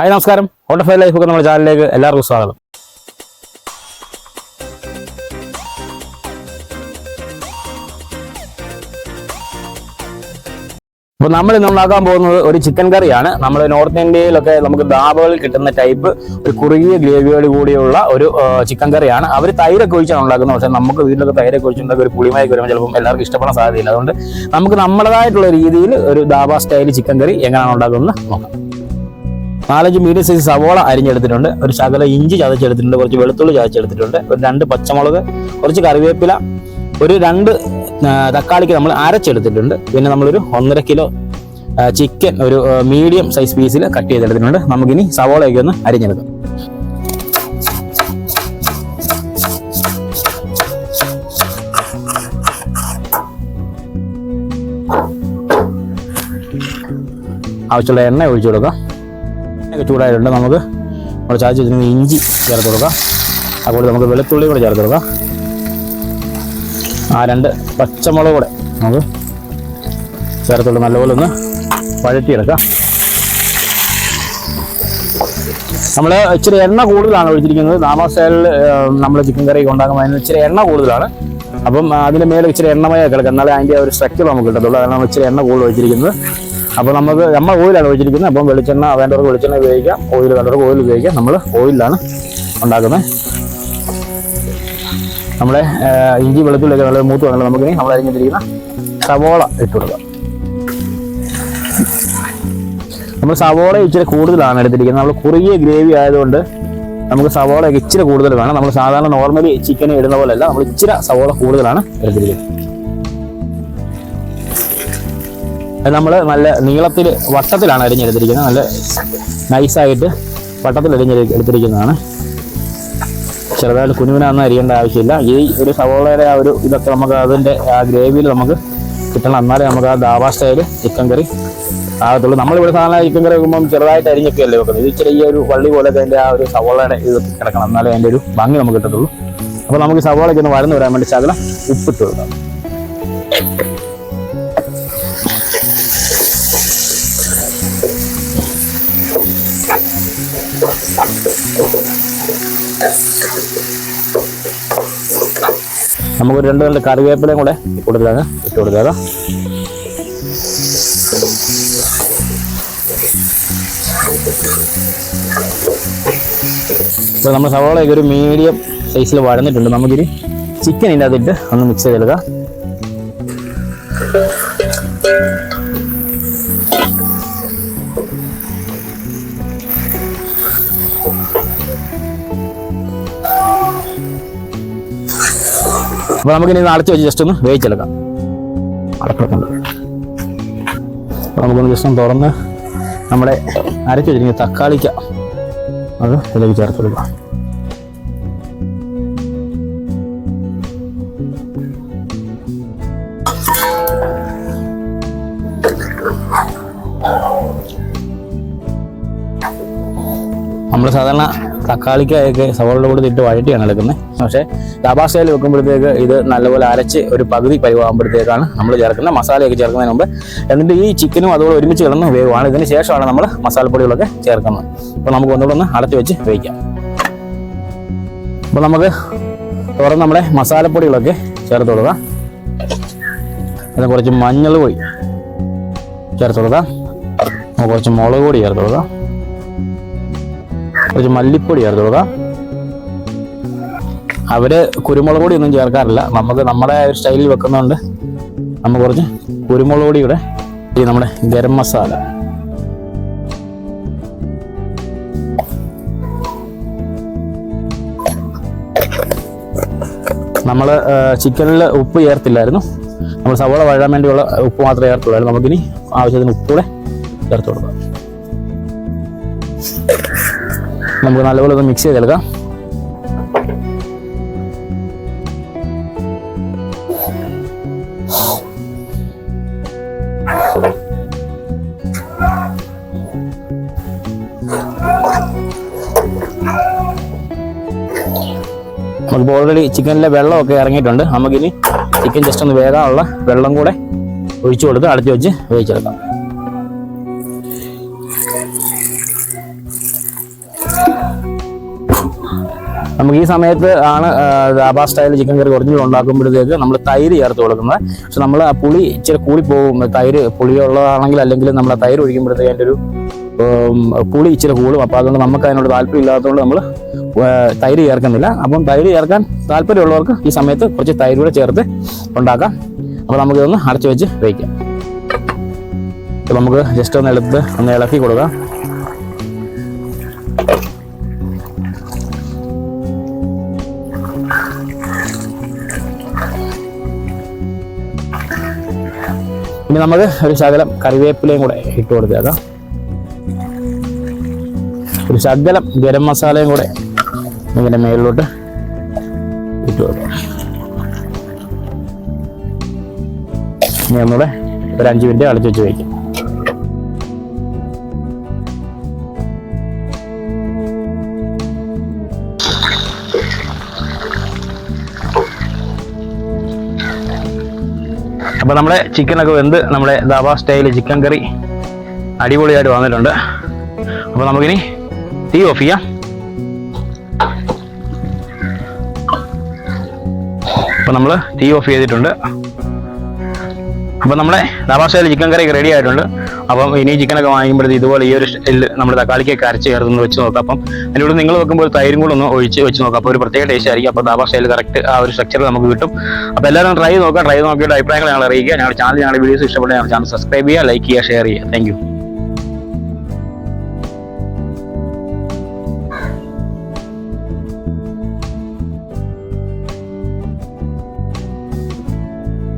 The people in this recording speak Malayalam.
ഹായ് നമസ്കാരം. ഓട്ടോഫൈ ലൈഫ് ഒക്കെ നമ്മുടെ ചാനലിലേക്ക് എല്ലാവർക്കും സ്വാഗതം. അപ്പോൾ നമ്മൾ ഇന്ന് ഉണ്ടാക്കാൻ പോകുന്നത് ഒരു ചിക്കൻ കറിയാണ് നമ്മൾ നോർത്ത് ഇന്ത്യയിലൊക്കെ നമുക്ക് ദാബകളിൽ കിട്ടുന്ന ടൈപ്പ് ഒരു കുറുകിയ ഗ്രേവിയോട് കൂടിയുള്ള ഒരു ചിക്കൻ കറിയാണ് അവർ തൈരൊക്കെ ഒഴിച്ചാണ് ഉണ്ടാക്കുന്നത്. പക്ഷേ നമുക്ക് വീട്ടിലൊക്കെ തൈരൊക്കെ ഒഴിച്ചുണ്ടാക്കി ഒരു പുളിമായി വരുമ്പോൾ ചിലപ്പം എല്ലാവർക്കും ഇഷ്ടപ്പെടാൻ സാധ്യതയില്ല. അതുകൊണ്ട് നമുക്ക് നമ്മുടേതായിട്ടുള്ള രീതിയിൽ ഒരു ദാബ സ്റ്റൈൽ ചിക്കൻ കറി എങ്ങനെയാണ് ഉണ്ടാക്കുന്നത് നോക്കാം. നാലഞ്ച് മീഡിയം സൈസ് സവോള അരിഞ്ഞെടുത്തിട്ടുണ്ട്. ഒരു ശകല ഇഞ്ചി ചതച്ചെടുത്തിട്ടുണ്ട്. കുറച്ച് വെളുത്തുള്ളി ചതച്ചെടുത്തിട്ടുണ്ട്. ഒരു രണ്ട് പച്ചമുളക് കുറച്ച് കറിവേപ്പില ഒരു രണ്ട് തക്കാളിക്ക് നമ്മൾ അരച്ചെടുത്തിട്ടുണ്ട്. പിന്നെ നമ്മളൊരു ഒന്നര കിലോ ചിക്കൻ ഒരു മീഡിയം സൈസ് പീസിൽ കട്ട് ചെയ്തെടുത്തിട്ടുണ്ട്. നമുക്കിനി സവോളയൊക്കെ ഒന്ന് അരിഞ്ഞെടുക്കാം. ആവശ്യമുള്ള എണ്ണ ഒഴിച്ചു കൊടുക്കാം. ചൂടായിട്ടുണ്ട് നമുക്ക് നമ്മൾ ചായച്ച് വെച്ചിരുന്ന ഇഞ്ചി ചേർത്ത് കൊടുക്കാം. അതുപോലെ നമുക്ക് വെളുത്തുള്ളി കൂടെ ചേർത്ത് കൊടുക്കാം. ആ രണ്ട് പച്ചമുളക് കൂടെ നമുക്ക് ചേർത്തോട്ട് നല്ലപോലെ ഒന്ന് വഴറ്റിയെടുക്കാം. നമ്മൾ ഇച്ചിരി എണ്ണ കൂടുതലാണ് ഒഴിച്ചിരിക്കുന്നത്. നാമസ്റ്റൈലിൽ നമ്മൾ ചിക്കൻ കറി ഉണ്ടാക്കുമ്പോൾ അതിന് ഇച്ചിരി എണ്ണ കൂടുതലാണ്. അപ്പം അതിന് മേലെ ഇച്ചിരി എണ്ണമയ കിടക്കുക എന്നാലേ അതിന്റെ ഒരു സ്ട്രക്ചർ നമുക്ക് കിട്ടത്തുള്ളൂ. അതാണ് നമ്മൾ ഇച്ചിരി എണ്ണ കൂടുതൽ ഒഴിച്ചിരിക്കുന്നത്. അപ്പോൾ നമുക്ക് നമ്മൾ ഓയിലാണ് ഒഴിച്ചിരിക്കുന്നത്. അപ്പം വെളിച്ചെണ്ണ വേണ്ടവർക്ക് വെളിച്ചെണ്ണ ഉപയോഗിക്കാം. ഓയിൽ വേണ്ടവർക്ക് ഓയിൽ ഉപയോഗിക്കാം. നമ്മൾ ഓയിലാണ് ഉണ്ടാക്കുന്നത്. നമ്മളെ ഇഞ്ചി വെളുത്തുള്ളിയൊക്കെ നല്ല മൂത്ത് വന്നാൽ നമുക്കിനി നമ്മൾ അരിഞ്ഞിട്ടിരിക്കുന്ന സവോള ഇട്ട് കൊടുക്കാം. നമ്മൾ സവോള ഇച്ചിരി കൂടുതലാണ് എടുത്തിരിക്കുന്നത്. നമ്മൾ കുറുകിയ ഗ്രേവി ആയതുകൊണ്ട് നമുക്ക് സവോളയൊക്കെ ഇച്ചിരി കൂടുതൽ വേണം. നമ്മൾ സാധാരണ നോർമലി ചിക്കൻ ഇടുന്ന പോലെയല്ല നമ്മൾ ഇച്ചിരി സവോള കൂടുതലാണ് എടുത്തിരിക്കുന്നത്. നമ്മൾ നല്ല നീളത്തിൽ വട്ടത്തിലാണ് അരിഞ്ഞെടുത്തിരിക്കുന്നത്. നല്ല നൈസായിട്ട് വട്ടത്തിൽ അരിഞ്ഞ എടുത്തിരിക്കുന്നതാണ്. ചെറുതായിട്ട് കുനുവിനാന്ന് അരിയേണ്ട ആവശ്യമില്ല. ഈ ഒരു സവോളയുടെ ആ ഒരു ഇതൊക്കെ നമുക്ക് അതിന്റെ ആ ഗ്രേവിയിൽ നമുക്ക് കിട്ടണം. എന്നാലേ നമുക്ക് ആ ദാബാ സ്റ്റൈൽ ചിക്കൻ കറി ആകത്തുള്ളൂ. നമ്മളിവിടെ സാധാരണ ചിക്കൻ കറി വെക്കുമ്പം ചെറുതായിട്ട് അരിഞ്ഞൊക്കെ അല്ലേ വെക്കുന്നത്. ഇത് ചെറിയ ഒരു വള്ളി പോലെ അതിന്റെ ആ ഒരു സവോളയുടെ ഇത് കിടക്കണം. എന്നാലേ അതിന്റെ ഒരു ഭംഗി നമുക്ക് കിട്ടത്തുള്ളൂ. അപ്പോൾ നമുക്ക് സവോളയ്ക്ക് ഒന്ന് വഴന്ന് വരാൻ വേണ്ടി ശകലം ഉപ്പിട്ട് കൊടുക്കാം. നമുക്കൊരു രണ്ട് നല്ല കറിവേപ്പിലയും കൂടെ കൊടുക്കാം ഇട്ട് കൊടുക്കാം ഇപ്പോൾ നമ്മൾ സവാളയൊക്കെ ഒരു മീഡിയം സൈസിൽ വഴന്നിട്ടുണ്ട്. നമുക്കിനി ചിക്കൻ ഇതിന്റെ അകത്തിട്ട് ഒന്ന് മിക്സ് ചെയ്തെടുക്കാം. അപ്പോൾ നമുക്ക് ഇനി അടച്ചു വെച്ച് ജസ്റ്റ് ഒന്ന് വേവിച്ചെടുക്കാം അടക്കിടക്കുണ്ട് അപ്പോൾ നമുക്കൊന്ന് ജസ്റ്റ് ഒന്ന് തുറന്ന് നമ്മുടെ അരച്ച് വെച്ചിരിക്കുന്ന തക്കാളിക്ക അത് ഇതിലേക്ക് ചേർത്ത് കൊടുക്കാം. നമ്മൾ സാധാരണ തക്കാളിക്കൊക്കെ സവോളയുടെ കൂടെ ഇട്ട് വഴറ്റിയാണ് എടുക്കുന്നത്. പക്ഷേ ദാബാ സ്റ്റൈൽ വെക്കുമ്പോഴത്തേക്ക് ഇത് നല്ലപോലെ അരച്ച് ഒരു പകുതി പരിവാകുമ്പോഴത്തേക്കാണ് നമ്മൾ ചേർക്കുന്നത് മസാലയൊക്കെ ചേർക്കുന്നതിന് മുമ്പ്. എന്നിട്ട് ഈ ചിക്കനും അതുപോലെ ഒരുമിച്ച് കിടന്ന് വേവാണ് ഇതിന് ശേഷമാണ് നമ്മൾ മസാലപ്പൊടികളൊക്കെ ചേർക്കുന്നത്. അപ്പോൾ നമുക്ക് ഒന്നുകൂടെ ഒന്ന് അടച്ചു വെച്ച് വേവിക്കാം. അപ്പോൾ നമുക്ക് തുറന്ന് നമ്മുടെ മസാലപ്പൊടികളൊക്കെ ചേർത്ത് കൊടുക്കാം. അതിന് കുറച്ച് മഞ്ഞൾ പൊടി ചേർത്ത് കൊടുക്കാം. കുറച്ച് മുളക് പൊടി ചേർത്ത് കൊടുക്കാം. കുറച്ച് മല്ലിപ്പൊടി ചേർത്ത് കൊടുക്കാം അവർ കുരുമുളക് പൊടി ഒന്നും ചേർക്കാറില്ല. നമുക്ക് നമ്മുടെ ഒരു സ്റ്റൈലിൽ വെക്കുന്നതുകൊണ്ട് നമ്മൾ കുറച്ച് കുരുമുളക് പൊടി ഇവിടെ ഈ നമ്മുടെ ഗരം മസാല. നമ്മൾ ചിക്കനിൽ ഉപ്പ് ചേർത്തില്ലായിരുന്നു. നമ്മൾ സവോള വഴാൻ വേണ്ടിയുള്ള ഉപ്പ് മാത്രമേ ചേർത്തുള്ളൂ നമുക്കിനി ആവശ്യത്തിന് ഉപ്പ് കൂടെ ചേർത്ത് കൊടുക്കാം. നമുക്ക് നല്ലപോലെ ഒന്ന് മിക്സ് ചെയ്തെടുക്കാം. നമുക്കിപ്പോൾ ഓൾറെഡി ചിക്കനിലെ വെള്ളമൊക്കെ ഇറങ്ങിയിട്ടുണ്ട്. നമുക്കിനി ചിക്കൻ ജസ്റ്റ് ഒന്ന് വേകാനുള്ള വെള്ളം കൂടെ ഒഴിച്ചു കൊടുത്ത് അടച്ചു വെച്ച് വേവിച്ചെടുക്കാം. നമുക്ക് ഈ സമയത്ത് ആണ് dhaba style chicken curry original ഉണ്ടാക്കുമ്പോഴത്തേക്ക് നമ്മൾ തൈര് ചേർത്ത് കൊടുക്കുന്നത്. പക്ഷെ നമ്മൾ ആ പുളി ഇച്ചിരി കൂടി പോകും. തൈര് പുളിയുള്ളതാണെങ്കിൽ അല്ലെങ്കിൽ നമ്മൾ ആ തൈര് ഒഴിക്കുമ്പോഴത്തേക്ക് അതിന്റെ ഒരു പുളി ഇച്ചിരി കൂടും. അപ്പോൾ അതുകൊണ്ട് നമുക്ക് അതിനോട് താല്പര്യം ഇല്ലാത്തതുകൊണ്ട് നമ്മൾ തൈര് ചേർക്കുന്നില്ല. അപ്പം തൈര് ചേർക്കാൻ താല്പര്യമുള്ളവർക്ക് ഈ സമയത്ത് കുറച്ച് തൈര് കൂടെ ചേർത്ത് ഉണ്ടാക്കാം. അപ്പോൾ നമുക്കിതൊന്ന് അടച്ചു വെച്ച് വയ്ക്കാം നമുക്ക് ജസ്റ്റ് ഒന്ന് എടുത്ത് ഒന്ന് ഇളക്കി കൊടുക്കാം. ഇനി നമുക്ക് ഒരു ശകലം കറിവേപ്പിലയും കൂടെ ഇട്ട് കൊടുത്തേക്കാം. ഒരു ശകലം ഗരം മസാലയും കൂടെ ഇങ്ങനെ മേളിലോട്ട് ഇട്ട് കൊടുക്കാം. ഇനി ഒന്നുകൂടെ ഒരു അഞ്ച് മിനിറ്റ് അടച്ചു വെച്ച് വയ്ക്കും അപ്പോൾ നമ്മുടെ ചിക്കനൊക്കെ വെന്ത് നമ്മുടെ ദാബ സ്റ്റൈൽ ചിക്കൻ കറി അടിപൊളിയായിട്ട് വന്നിട്ടുണ്ട്. അപ്പോൾ നമുക്കിനി തീ ഓഫ് ചെയ്യാം. അപ്പോൾ നമ്മൾ തീ ഓഫ് ചെയ്തിട്ടുണ്ട്. അപ്പോൾ നമ്മുടെ സ്റ്റൈൽ ചിക്കൻ കറി റെഡി ആയിട്ടുണ്ട്. അപ്പം ഇനി ചിക്കനൊക്കെ വാങ്ങിക്കുമ്പോഴത്തേക്ക് ഇതുപോലെ ഈ ഒരു നമ്മൾ തക്കാളിക്കൊക്കെ അരച്ച് ചേർത്ത് വെച്ച് നോക്കാം. അപ്പം അതിലൂടെ നിങ്ങൾ വെക്കുമ്പോൾ തൈരും കൂടെ ഒന്ന് ഒഴിച്ച് വെച്ച് നോക്കാം. അപ്പോൾ ഒരു പ്രത്യേക ടേസ്റ്റ് ആയിരിക്കും. അപ്പോൾ സ്റ്റൈൽ കറക്റ്റ് ആ ഒരു സ്ട്രക്ചർ നമുക്ക് കിട്ടും. അപ്പോൾ എല്ലാവരും ട്രൈ നോക്കുക. ട്രൈ നോക്കിയിട്ട് അഭിപ്രായങ്ങൾ ഞങ്ങൾ അറിയിക്കുക. ഞങ്ങളുടെ ചാനൽ ഞങ്ങളുടെ വീഡിയോസ് ഇഷ്ടപ്പെട്ട ഞങ്ങളുടെ ചാനൽ സബ്സ്ക്രൈബ് ചെയ്യുക ലൈക്ക് ചെയ്യുക ഷെയർ ചെയ്യുക. താങ്ക്